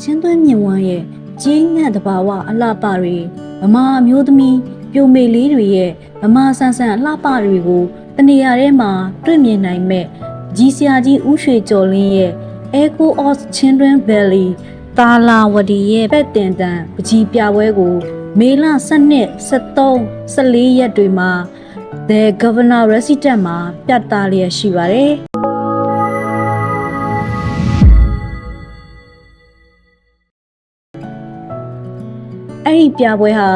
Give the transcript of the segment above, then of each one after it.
ချင်းသွင်းမြင့်ဝမ်းရဲ့ကျင်းငတ်တဘာဝအလှပတွေဗမာအမျိုးသမီးပြိုမေလေးတွေရဲ့ဗမာဆန်ဆန်အလှပတွေကိုတနေရာထဲမှာတွေ့မြင်နိုင်မဲ့ကြီးစရာကြီးဥရွှေကျော်လင်းရဲ့ Echo of Children Valley တာလာဝတီရဲ့ပက်တင်တန်ပကြီးပြပွဲကို မေလ12 73 14ရက်တွေမှာ The Governor Resident မှာပြသလျက်ရှိပါတယ်။ အဲ့ဒီပြပွဲဟာ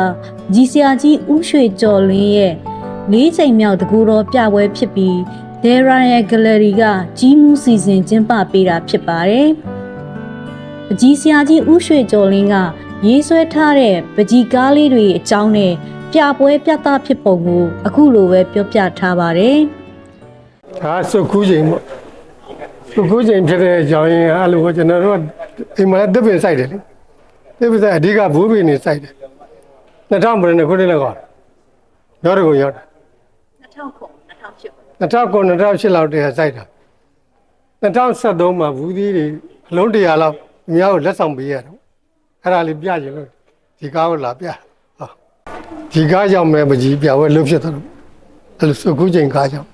ကြီးစရာကြီးဥရွှေကျော်လင်းရဲ့လေးချိန်မြောက်တကူတော်ပြပွဲဖြစ်ပြီး Dera ရဲ့ Gallery ကကြီးမှုစီစဉ်ကျင်းပပေးတာဖြစ်ပါတယ်။ပကြီးစရာကြီးဥရွှေကျော်လင်းကရေးဆွဲထားတဲ့ပကြီးကားလေးတွေအကြောင်းနဲ့ပြပွဲပြသဖြစ်ပုံကိုအခုလိုပဲပြောပြထားပါတယ်။ဒါစုတ်ခူးချိန်ပေါ့စုတ်ခူးချိန်ဖြစ်တဲ့အကြောင်းရင်းအဲ့လိုပေါ့ကျွန်တော်တို့ကအိမ်မှာတစ်ပင်စိုက်တယ်လေ တစ်ပင်စိုက်အဓိကဘူးပင်နေစိုက်တယ်2000ဘယ်နဲ့ခုနှစ်လောက်ကရောက်တော့ကိုရောက်တယ်2009 2008လောက်တည်းကစိုက်တာ2073မှာဘူးသီးတွေအလုံး100လောက်အများကိုလက်ဆောင်ပေးရတယ်အဲ့ဒါလေးပြကြလို့ဒီကားကိုလာပြဟောဒီကားကြောင့်ပဲပကြီးပြဝဲလှုပ်ဖြစ်တယ်အဲ့လိုစုတ်ခူးချိန်ကားကြောင့်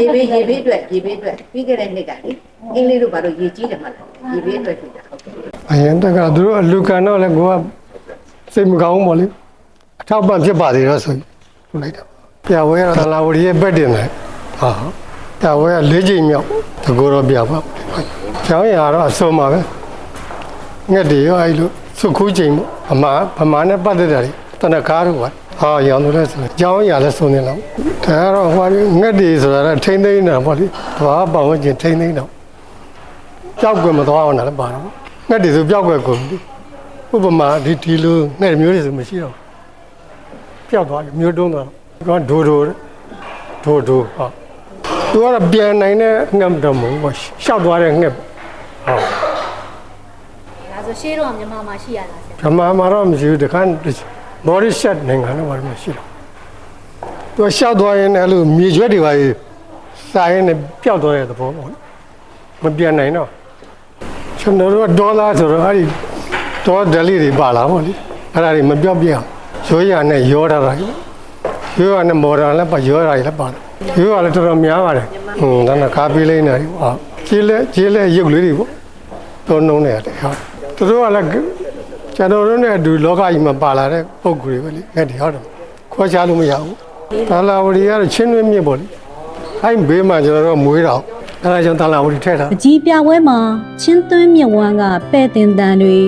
ရေဘေးရေဘေးအတွက်ရေဘေးအတွက်ပြီးခဲ့တဲ့နှစ်ကလေအင်းလေးတို့ဘာလို့ရေကြီးတယ်မလားရေဘေးအတွက်ဖြစ်တာဟုတ်ကဲ့ အရင်တက်ကသူတို့အလူကန်တော့လည်းကိုကစိတ်မကောင်းဘူးပေါ့လေအထောက်ပံ့ဖြစ်ပါသေးတော့ဆိုပြီးလိုက်တာပြဝဲရတာလာဝရီရဲ့ဘက်တင်တယ်ဟာပြဝဲက၄ချိန်မြောက်တကူတော့ပြပါကျောင်းရတော့အစုံပါပဲငှက်တွေရောအဲ့လိုစုခူးချိန်ပေါ့ဗမာဗမာနဲ့ပတ်သက်တယ်တနကားတော့ဟာရောင်လို့လဲဆိုကျောင်းရလဲစုံနေတော့ဒါကတော့ဟိုငှက်တွေဆိုတာကထိမ့်သိမ့်နေတာပေါ့လေဘာပတ်ဝန်းကျင်ထိမ့်သိမ့်တော့ကြောက်ကွယ်မသွားအောင်လည်းပါတော့ ငှက်တွေဆိုပျောက်ကွယ်ကုန်ပြီဥပမာဒီဒီလိုငှက်မျိုးတွေဆိုမရှိတော့ဘူးပျောက်သွားတယ်မျိုးတုံးသွားတော့ဒိုဒိုတဲ့ဒိုဒိုဟာသူကတော့ပြန်နိုင်တဲ့ငှက်တော့မဟုတ်ဘူးရှောက်သွားတဲ့ငှက်ဟုတ်ဒါဆိုရှေးတော့မြန်မာမှာရှိရတာဆရာဓမ္မမှာတော့မရှိဘူးတခါဘော်ရီရှက်နိုင်ငံတော့ဘာမှမရှိတော့သူရှောက်သွားရင်လည်းအဲ့လိုမြေကျွက်တွေပါစာရင်နဲ့ပျောက်သွားတဲ့သဘောပေါ့မပြန်နိုင်တော့ ကျွန်တော်တို့ကဒေါ်လာဆိုတော့အဲ့ဒီဒေါ်ဒလီတွေပါလာပေါ့လေအဲ့ဒါတွေမပြော့ပြအောင်ရိုးရနဲ့ရောထားတာကြီးရိုးရနဲ့မော်ဒယ်လည်းပါရောတာကြီးလည်းပါတယ်ရိုးရလည်းတော်တော်များပါတယ်ဟွန်းဒါနဲ့ကားပေးလိုက်နေတယ်ဟာခြေလဲခြေလဲရုပ်လေးတွေပေါ့တော်နှုံးနေတယ်ဟာသူတို့ကလည်းကျွန်တော်တို့နဲ့အတူလောကကြီးမှာပါလာတဲ့ပုံကူတွေပဲလေအဲ့ဒီဟုတ်တယ်ခေါ်ချလို့မရဘူးသာလာဝရီကတော့ချင်းတွင်းမြစ်ပေါ့လေအဲ့ဘေးမှာကျွန်တော်တို့မွေးတော့အဲ့ ဒါကြောင့်သာလာဝရီထည့်တာပကြီးပြပွဲမှာချင်းသွင်းမြဝန်းကပဲ့တင်တန်တွေ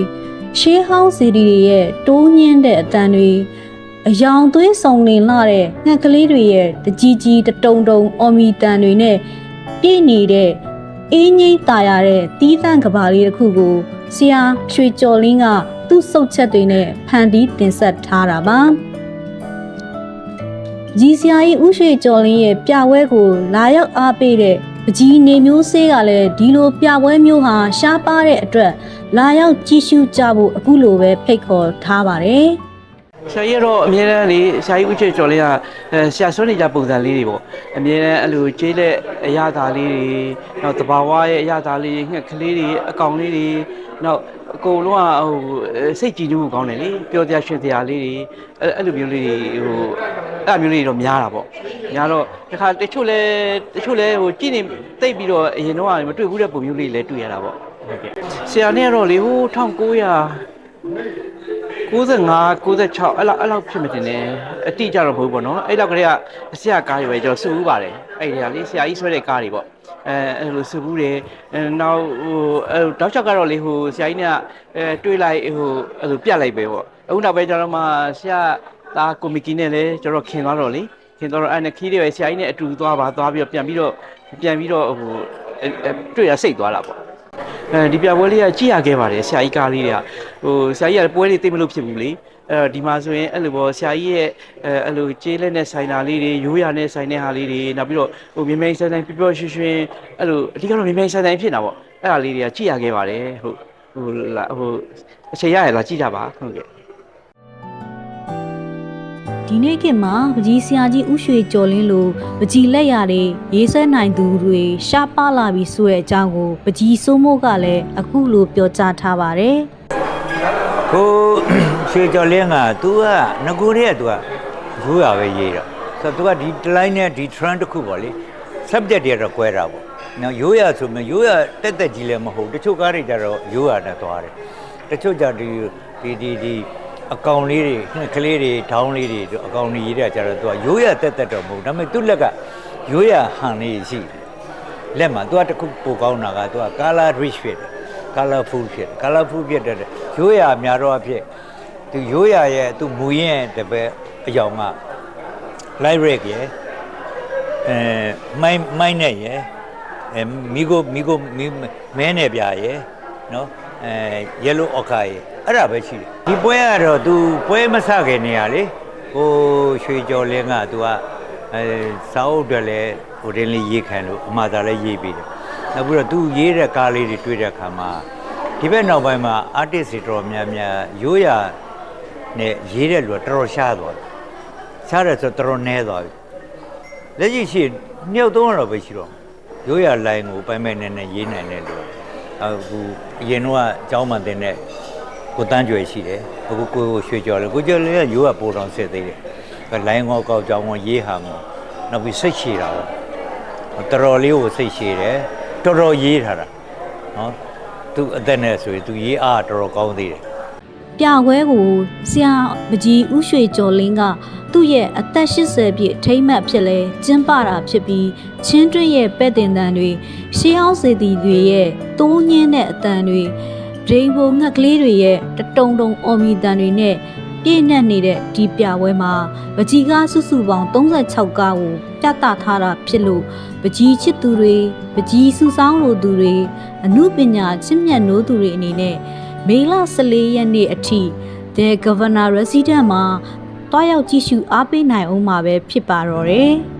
ရှေးဟောင်းစီဒီတွေရဲ့တိုးညင်းတဲ့အတန်တွေအယောင်သွေးစုံလင်လာတဲ့ငှက်ကလေးတွေရဲ့တကြီးကြီးတတုံတုံအော်မီတန်တွေနဲ့ပြည့်နေတဲ့အေးငိမ့်ตาရတဲ့တီးသန့်ကဘာလေးတစ်ခုကိုဆရာရွှေကျော်လင်းကသူ့စုပ်ချက်တွေနဲ့ဖန်တီးတင်ဆက်ထားတာပါကြီးစရာကြီးဥရွှေကျော်လင်းရဲ့ပြပွဲကိုလာရောက်အားပေးတဲ့ ပကြီးနေမျိုးဆေးကလည်းဒီလိုပြပွဲမျိုးဟာရှားပါတဲ့အတွက်လာရောက်ကြည့်ရှုကြဖို့အခုလိုပဲဖိတ်ခေါ်ထားပါတယ်ဆရာကြီးကတော့အမြဲတမ်းလေဆရာကြီးဦးချေကျော်လေးကအဲဆရာဆွနေကြပုံစံလေးတွေပေါ့အမြဲတမ်းအဲ့လိုကျေးလက်အရသာလေးတွေနောက်တဘာဝရဲ့အရသာလေးတွေငှက်ကလေးတွေအကောင်လေးတွေနောက်အကုန်လုံးကဟိုစိတ်ကြည်နူးကောင်းတယ်လေပြောပြရွှင်စရာလေးတွေအဲ့အဲ့လိုမျိုးလေးတွေဟို အဲ့လိုမျိုးလေးတွေတော့များတာပေါ့များတော့တခါတချို့လဲတချို့လဲဟိုကြည့်နေတိတ်ပြီးတော့အရင်တော့မတွေ့ဘူးတဲ့ပုံမျိုးလေးလည်းတွေ့ရတာပေါ့ဟုတ်ကဲ့ဆရာနဲ့ကတော့လေဟို1900 95 96အဲ့လောက်အဲ့လောက်ဖြစ်မတင်နဲ့အတိကြတော့မဟုတ်ဘူးပေါ့နော်အဲ့လောက်ကလေးကအဆရာကားတွေပဲကျွန်တော်စုဘူးပါတယ်အဲ့ဒီကလေဆရာကြီးဆွဲတဲ့ကားတွေပေါ့အဲအဲ့လိုစုဘူးတယ်အဲနောက်ဟိုအဲ့တောက်ချက်ကတော့လေဟိုဆရာကြီးကအဲတွေးလိုက်ဟိုအဲ့လိုပြတ်လိုက်ပဲပေါ့အခုနောက်ပဲကျွန်တော်မှဆရာ သားကိုမီကီနဲ့လည်းကျွန်တော်ခင်သွားတော့လေခင်သွားတော့အဲ့နဲ့ခီးတွေပဲဆရာကြီးနဲ့အတူသွားပါသွားပြီးတော့ပြန်ပြီးတော့ပြန်ပြီးတော့ဟိုတွေ့ရစိတ်သွားတာပေါ့အဲဒီပြပွဲလေးကကြည့်ရခဲ့ပါတယ်ဆရာကြီးကားလေးတွေကဟိုဆရာကြီးကပွဲလေးသိမလို့ဖြစ်ဘူးလေအဲဒီမှာဆိုရင်အဲ့လိုပေါ့ဆရာကြီးရဲ့အဲအဲ့လိုကျေးလက်နဲ့ဆိုင်တာလေးတွေရိုးရာနဲ့ဆိုင်တဲ့ဟာလေးတွေနောက်ပြီးတော့ဟိုမြမြိုင်ဆိုင်ဆိုင်ပျော်ပျော်ရွှင်ရွှင်အဲ့လိုအဓိကတော့မြမြိုင်ဆိုင်ဆိုင်ဖြစ်တာပေါ့အဲ့ဒါလေးတွေကကြည့်ရခဲ့ပါတယ်ဟုတ်ဟိုလာဟိုအချိန်ရရလားကြည့်ကြပါဟုတ်ကဲ့ ဒီနေ့ခေတ်မှာပကြီးဆရာကြီးဥရွှေကျော်လင်းလိုပကြီးလက်ရတဲ့ရေးဆွဲနိုင်သူတွေရှားပါလာပြီဆိုတဲ့အကြောင်းကိုပကြီးစိုးမိုးကလည်းအခုလိုပြောကြားထားပါတယ် ကို ရွှေကျော်လင်းက तू ကငကိုတည်းက तू ကရိုးရပဲရေးတော့ဆိုတော့ तू ကဒီ line နဲ့ဒီ trend တစ်ခုပေါ့လေ subject တွေကတော့꿰တာပေါ့နော်ရိုးရဆိုမှရိုးရတက်တက်ကြီးလည်းမဟုတ်တချို့ကားတွေကြတော့ရိုးရနဲ့သွားတယ်တချို့ကြဒီဒီဒီဒီ အကောင်လေးတွေကလေးတွေဒေါင်းလေးတွေတို့အကောင်ကြီးတွေကကျတော့သူကရိုးရတက်တက်တော့မဟုတ်ဒါပေမဲ့သူ့လက်ကရိုးရဟန်လေးရှိလက်မှာသူကတခုပိုကောင်းတာကသူက color rich ဖြစ်တယ် colorful ဖြစ် colorful ဖြစ်တဲ့ရိုးရများတော့အဖြစ်သူရိုးရရဲ့သူမူရင်းတပည့်အယောင်က light red ရယ်အဲမိုင်းမိုင်းနဲ့ရယ်အဲမိကိုမိကိုမဲနဲ့ပြရယ်နော်အဲ yellow ochre ရယ် အဲ့ဒါပဲရှိတယ်ဒီပွဲကတော့ तू ပွဲမဆခင်နေရလေဟိုရွှေကျော်လင်းက तू ကအဲစာအုပ်တွေလည်းဟိုတင်းလေးရေးခံလို့အမှားသာလည်းရေးပြီးတယ်နောက်ပြီးတော့ तू ရေးတဲ့ကားလေးတွေတွေ့တဲ့အခါမှာဒီဘက်နောက်ပိုင်းမှာ artist တွေတော်တော်များများရိုးရာနဲ့ရေးတဲ့လူကတော်တော်ရှားသွားတယ်ရှားတယ်ဆိုတော့တော်တော်နည်းသွားပြီ လက်ရှိရှိနှစ်ယောက်သုံးယောက်တော့ပဲရှိတော့ရိုးရလိုင်းကိုပိုင်ပိုင်နဲ့နဲ့ရေးနိုင်တယ်လို့အခုအရင်တော့အเจ้าမှတင်တဲ့ ကိုတန်းကြွယ်ရှိတယ်အခုကိုရွှေကျော်လေကိုကျော်လေကရိုးရပိုတော်ဆက်သေးတယ်လိုင်းကောက်ကောက်ကြောင်းကိုရေးဟာမောနောက်ပြီးစိတ်ရှည်တာပေါ့တော်တော်လေးကိုစိတ်ရှည်တယ်တော်တော်ရေးထားတာနော်သူအသက်နဲ့ဆိုရင်သူရေးအားတော်တော်ကောင်းသေးတယ်ပြပွဲကိုဆရာပကြီးဥရွှေကျော်လင်းကသူ့ရဲ့အသက်80ပြည့်အထိမ့်မှတ်ဖြစ်လဲကျင်းပတာဖြစ်ပြီးချင်းတွင်းရဲ့ပဲ့တင်တန်တွေရှေးအောင်စေတီတွေရဲ့တိုးညင်းတဲ့အတန်တွေ ဒိန်ဘုံငှက်ကလေးတွေရဲ့တတုံတုံအော်မီတန်တွေနဲ့ပြည့်နှက်နေတဲ့ဒီပြပွဲမှာပကြီးကားစုစုပေါင်း36ကားကိုပြသထားတာဖြစ်လို့ပကြီးချစ်သူတွေပကြီးစုဆောင်လိုသူတွေအမှုပညာချစ်မြတ်နိုးသူတွေအနေနဲ့မေလ14ရက်နေ့အထိ The Governor Resident မှာတွားရောက်ကြည့်ရှုအားပေးနိုင်အောင်မှာပဲဖြစ်ပါတော့တယ်။